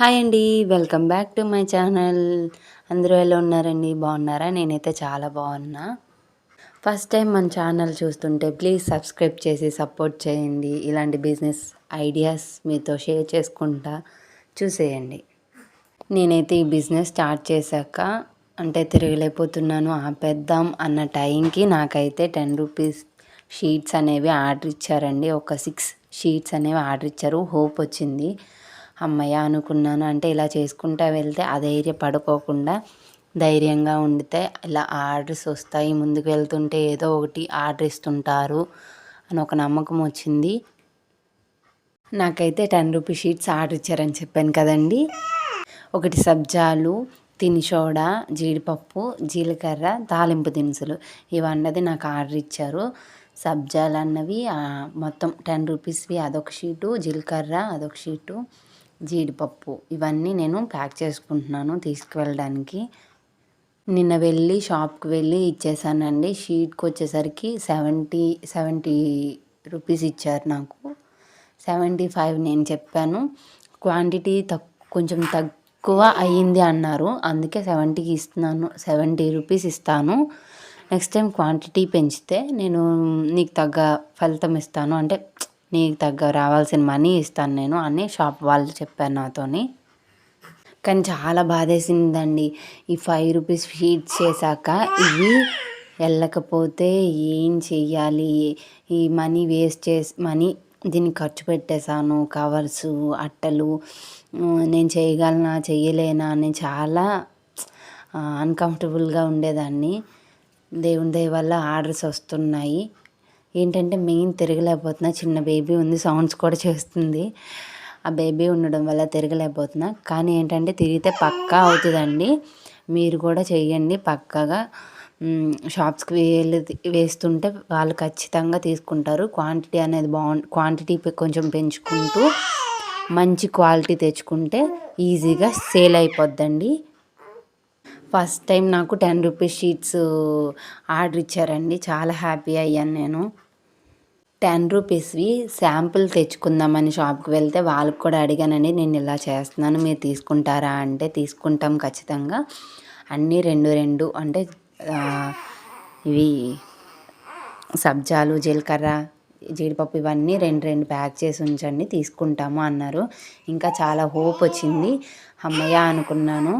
Hi అండి welcome back to my channel. అందరూ ఎలా ఉన్నారండి? బాగున్నారా? నేనైతే చాలా బాగున్నా. ఫస్ట్ టైం మన ఛానల్ చూస్తుంటే ప్లీజ్ సబ్స్క్రైబ్ చేసి సపోర్ట్ చేయండి. ఇలాంటి బిజినెస్ ఐడియాస్ మీతో షేర్ చేసుకుంటా చూసేయండి. నేనైతే ఈ బిజినెస్ స్టార్ట్ చేశాక అంటే తిరగలేకపోతున్నాను ఆపేద్దాం అన్న టైంకి నాకైతే టెన్ రూపీస్ షీట్స్ అనేవి ఆర్డర్ ఇచ్చారండి. ఒక సిక్స్ షీట్స్ అనేవి ఆర్డర్ ఇచ్చారు. హోప్ వచ్చింది. అమ్మయ్య అనుకున్నాను. అంటే ఇలా చేసుకుంటా వెళ్తే అధైర్య పడుకోకుండా ధైర్యంగా ఉండితే ఇలా ఆర్డర్స్ వస్తాయి. ముందుకు వెళ్తుంటే ఏదో ఒకటి ఆర్డర్ ఇస్తుంటారు అని ఒక నమ్మకం వచ్చింది. నాకైతే టెన్ రూపీస్ షీట్స్ ఆర్డర్ ఇచ్చారని చెప్పాను కదండి. ఒకటి సబ్జాలు తిని సోడా జీడిపప్పు జీలకర్ర తాలింపు దినుసులు ఇవన్నది నాకు ఆర్డర్ ఇచ్చారు. సబ్జాలు అన్నవి మొత్తం టెన్ రూపీస్వి అదొక షీటు జీలకర్ర అదొక షీటు. జీడిపప్పు ఇవన్నీ నేను ప్యాక్ చేసుకుంటున్నాను తీసుకువెళ్ళడానికి. నిన్న వెళ్ళి షాప్కి వెళ్ళి ఇచ్చేసానండి. షీట్కి వచ్చేసరికి సెవెంటీ సెవెంటీ రూపీస్ ఇచ్చారు నాకు. సెవెంటీ ఫైవ్ నేను చెప్పాను. క్వాంటిటీ తక్ కొంచెం తక్కువ అయ్యింది అన్నారు. అందుకే సెవెంటీకి ఇస్తున్నాను సెవెంటీ రూపీస్ ఇస్తాను. నెక్స్ట్ టైం క్వాంటిటీ పెంచితే నేను నీకు తగ్గ ఫలితం ఇస్తాను. అంటే నీకు తగ్గ రావాల్సిన మనీ ఇస్తాను నేను అని షాప్ వాళ్ళు చెప్పారు నాతోని. కానీ చాలా బాధేసిందండి. ఈ ఫైవ్ రూపీస్ ఫీడ్స్ చేశాక ఇవి వెళ్ళకపోతే ఏం చెయ్యాలి? ఈ మనీ వేస్ట్ చేసి మనీ దీన్ని ఖర్చు పెట్టేశాను కవర్స్ అట్టలు నేను చేయగలనా చేయలేనా అని చాలా అన్కంఫర్టబుల్గా ఉండేదాన్ని. దేవుని దయ వల్ల ఆర్డర్స్ వస్తున్నాయి. ఏంటంటే మెయిన్ తిరగలేకపోతున్నా. చిన్న బేబీ ఉంది సౌండ్స్ కూడా చేస్తుంది. ఆ బేబీ ఉండడం వల్ల తిరగలేకపోతున్నా. కానీ ఏంటంటే తిరిగితే పక్కా అవుతుందండి. మీరు కూడా చేయండి పక్కాగా. షాప్స్కి వెళ్ళి వేస్తుంటే వాళ్ళు ఖచ్చితంగా తీసుకుంటారు. క్వాంటిటీ అనేది బాగు క్వాంటిటీ కొంచెం పెంచుకుంటూ మంచి క్వాలిటీ తెచ్చుకుంటే ఈజీగా సేల్ అయిపోద్దండి. ఫస్ట్ టైం నాకు టెన్ రూపీస్ షీట్స్ ఆర్డర్ ఇచ్చారండి. చాలా హ్యాపీ అయ్యాను నేను. టెన్ రూపీస్వి శాంపుల్ తెచ్చుకుందామని షాప్కి వెళ్తే వాళ్ళకి కూడా అడిగానని నేను ఇలా చేస్తున్నాను మీరు తీసుకుంటారా? అంటే తీసుకుంటాం ఖచ్చితంగా. అన్నీ రెండు రెండు అంటే ఇవి సబ్జాలు జీలకర్ర జీడిపప్పు ఇవన్నీ రెండు రెండు ప్యాక్ చేసి ఉంచండి తీసుకుంటాము అన్నారు. ఇంకా చాలా హోప్ వచ్చింది. అమ్మయ్య అనుకున్నాను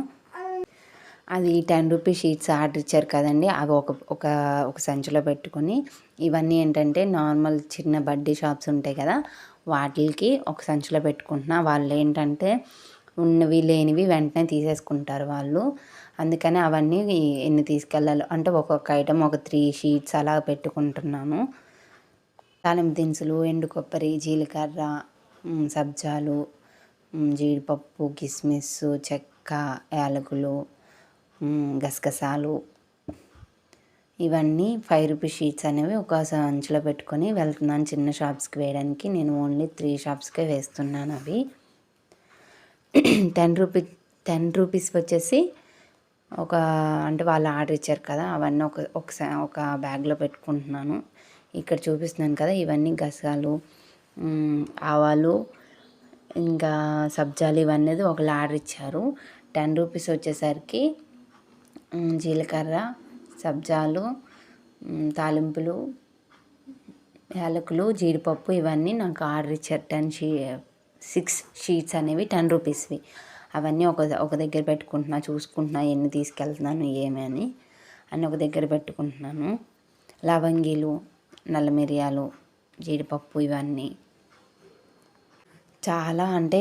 అది టెన్ రూపీస్ షీట్స్ ఆర్డర్ ఇచ్చారు కదండి. అవి ఒక ఒక ఒక సంచిలో పెట్టుకొని ఇవన్నీ ఏంటంటే నార్మల్ చిన్న బడ్డీ షాప్స్ ఉంటాయి కదా వాటికి ఒక సంచిలో పెట్టుకుంటున్నా. వాళ్ళు ఏంటంటే ఉన్నవి లేనివి వెంటనే తీసేసుకుంటారు వాళ్ళు. అందుకని అవన్నీ ఎన్ని తీసుకెళ్ళాలి అంటే ఒక్కొక్క ఐటమ్ ఒక త్రీ షీట్స్ అలా పెట్టుకుంటున్నాను. తాలింపు దినుసులు ఎండు కొబ్బరి జీలకర్ర సబ్జాలు జీడిపప్పు కిస్మిస్ చెక్క యాలకులు గసగసాలు. ఇవన్నీ ఫైవ్ రూపీస్ షీట్స్ అనేవి ఒక సంచిలో పెట్టుకొని వెళ్తున్నాను చిన్న షాప్స్కి వేయడానికి. నేను ఓన్లీ త్రీ షాప్స్కే వేస్తున్నాను అవి. టెన్ రూపీ టెన్ రూపీస్ వచ్చేసి ఒక అంటే వాళ్ళు ఆర్డర్ ఇచ్చారు కదా అవన్నీ ఒక ఒకసారి ఒక బ్యాగ్లో పెట్టుకుంటున్నాను. ఇక్కడ చూపిస్తున్నాను కదా ఇవన్నీ గసాలు ఆవాలు ఇంకా సబ్జాలు ఇవన్నీ ఒకళ్ళు ఆర్డర్ ఇచ్చారు. టెన్ రూపీస్ వచ్చేసరికి జీలకర్ర సబ్జాలు తాలింపులు యాలకులు జీడిపప్పు ఇవన్నీ నాకు ఆర్డర్ ఇచ్చారు. టెన్ షీ సిక్స్ షీట్స్ అనేవి టెన్ రూపీస్వి. అవన్నీ ఒక ఒక దగ్గర పెట్టుకుంటున్నా చూసుకుంటున్నా ఎన్ని తీసుకెళ్తున్నాను ఏమి అని. అని ఒక దగ్గర పెట్టుకుంటున్నాను. లవంగీలు నల్ల మిరియాలు జీడిపప్పు ఇవన్నీ. చాలా అంటే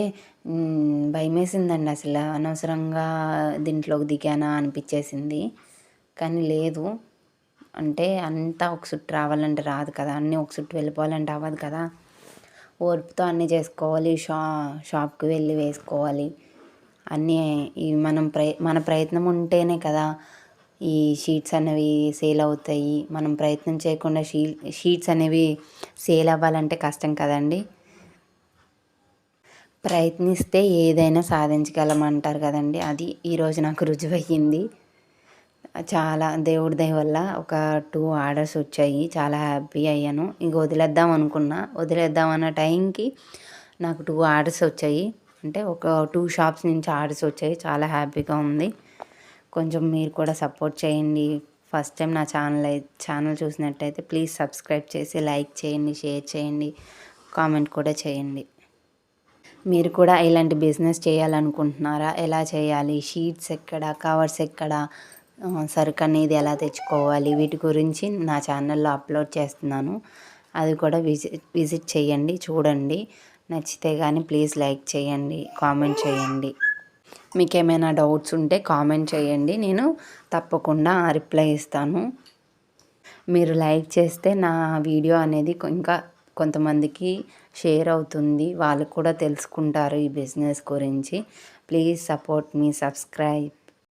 భయమేసిందండి. అసలు అనవసరంగా దీంట్లోకి దిగానా అనిపించేసింది. కానీ లేదు. అంటే అంతా ఒక చుట్టు రావాలంటే రాదు కదా. అన్నీ ఒక చుట్టు వెళ్ళిపోవాలంటే అవ్వదు కదా. ఓర్పుతో అన్నీ చేసుకోవాలి. షా షాప్కి వెళ్ళి వేసుకోవాలి. అన్నీ ఈ మనం ప్రయ మన ప్రయత్నం ఉంటేనే కదా ఈ షీట్స్ అనేవి సేల్ అవుతాయి. మనం ప్రయత్నం చేయకుండా షీ షీట్స్ అనేవి సేల్ అవ్వాలంటే కష్టం కదండి. ప్రయత్నిస్తే ఏదైనా సాధించగలమంటారు కదండి. అది ఈరోజు నాకు రుజువయ్యింది. చాలా దేవుడి దయ వల్ల ఒక టూ ఆర్డర్స్ వచ్చాయి. చాలా హ్యాపీ అయ్యాను. ఇంక వదిలేద్దాం అనుకున్నా. వదిలేద్దాం అన్న టైంకి నాకు టూ ఆర్డర్స్ వచ్చాయి. అంటే ఒక టూ షాప్స్ నుంచి ఆర్డర్స్ వచ్చాయి. చాలా హ్యాపీగా ఉంది. కొంచెం మీరు కూడా సపోర్ట్ చేయండి. ఫస్ట్ టైం నా ఛానల్ ఛానల్ చూసినట్టయితే ప్లీజ్ సబ్స్క్రైబ్ చేసి లైక్ చేయండి షేర్ చేయండి కామెంట్ కూడా చేయండి. మీరు కూడా ఇలాంటి బిజినెస్ చేయాలనుకుంటున్నారా? ఎలా చేయాలి? షీట్స్ ఎక్కడ? కవర్స్ ఎక్కడ? సరుకు అనేది ఎలా తెచ్చుకోవాలి? వీటి గురించి నా ఛానల్లో అప్లోడ్ చేస్తున్నాను. అది కూడా విజిట్ విజిట్ చేయండి చూడండి. నచ్చితే కానీ ప్లీజ్ లైక్ చేయండి కామెంట్ చేయండి. మీకు ఏమైనా డౌట్స్ ఉంటే కామెంట్ చేయండి. నేను తప్పకుండా రిప్లై ఇస్తాను. మీరు లైక్ చేస్తే నా వీడియో అనేది ఇంకా కొంతమందికి షేర్ అవుతుంది. వాళ్ళు కూడా తెలుసుకుంటారు ఈ బిజినెస్ గురించి. ప్లీజ్ సపోర్ట్ మీ సబ్స్క్రైబ్.